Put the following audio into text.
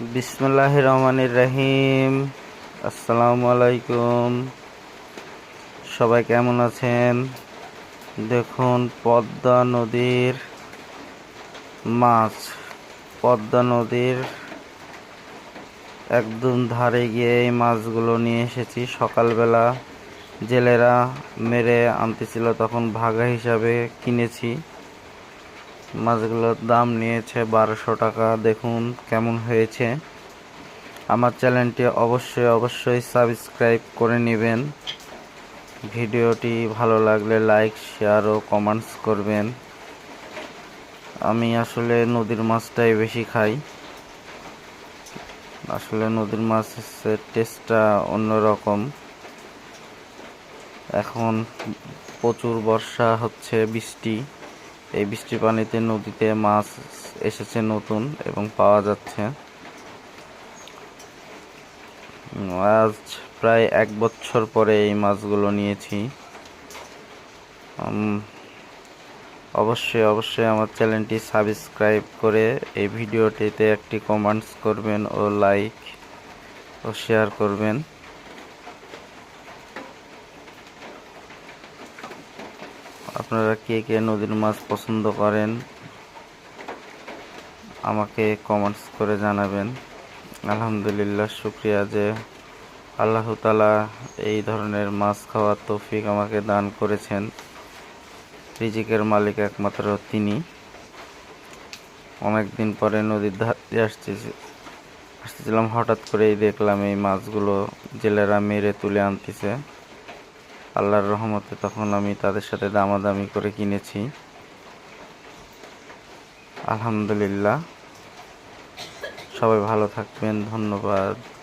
বিসমুল্লাহ রহমানির রহিম আসসালামু আলাইকুম সবাই কেমন আছেন? দেখুন, পদ্মা নদীর মাছ, পদ্মা নদীর একদম ধারে গিয়ে এই মাছগুলো নিয়ে এসেছি। সকালবেলা জেলেরা মেরে আনতেছিল, তখন ভাগা হিসাবে কিনেছি। মাছগুলোর দাম নিয়েছে বারোশো টাকা। দেখুন কেমন হয়েছে। আমার চ্যানেলটি অবশ্যই অবশ্যই সাবস্ক্রাইব করে নেবেন। ভিডিওটি ভালো লাগলে লাইক, শেয়ার ও কমেন্টস করবেন। আমি আসলে নদীর মাছটাই বেশি খাই। আসলে নদীর মাছের টেস্টটা অন্যরকম। এখন প্রচুর বর্ষা হচ্ছে, বৃষ্টি। এই বৃষ্টির পানিতে নদীতে মাছ এসেছে নতুন এবং পাওয়া যাচ্ছে। আজ প্রায় এক বছর পরে এই মাছগুলো নিয়েছি। অবশ্যই অবশ্যই আমার চ্যানেলটি সাবস্ক্রাইব করে এই ভিডিওটিতে একটি কমেন্টস করবেন ও লাইক ও শেয়ার করবেন। আপনারা কে কে নদীর মাছ পছন্দ করেন, আমাকে কমেন্টস করে জানাবেন। আলহামদুলিল্লাহ, শুক্রিয়া যে আল্লাহ তালা এই ধরনের মাছ খাওয়ার তৌফিক আমাকে দান করেছেন। রিজিকের মালিক একমাত্র তিনি। অনেক দিন পরে নদীর ধারে আসতেছি আসতেছিলাম, হঠাৎ করেই দেখলাম এই মাছগুলো জেলেরা মেরে তুলে আনতেছে। আল্লাহর রহমতে তখন আমি তাদের সাথে দামাদামি করে কিনেছি। আলহামদুলিল্লাহ। সবাই ভালো থাকবেন ধন্যবাদ।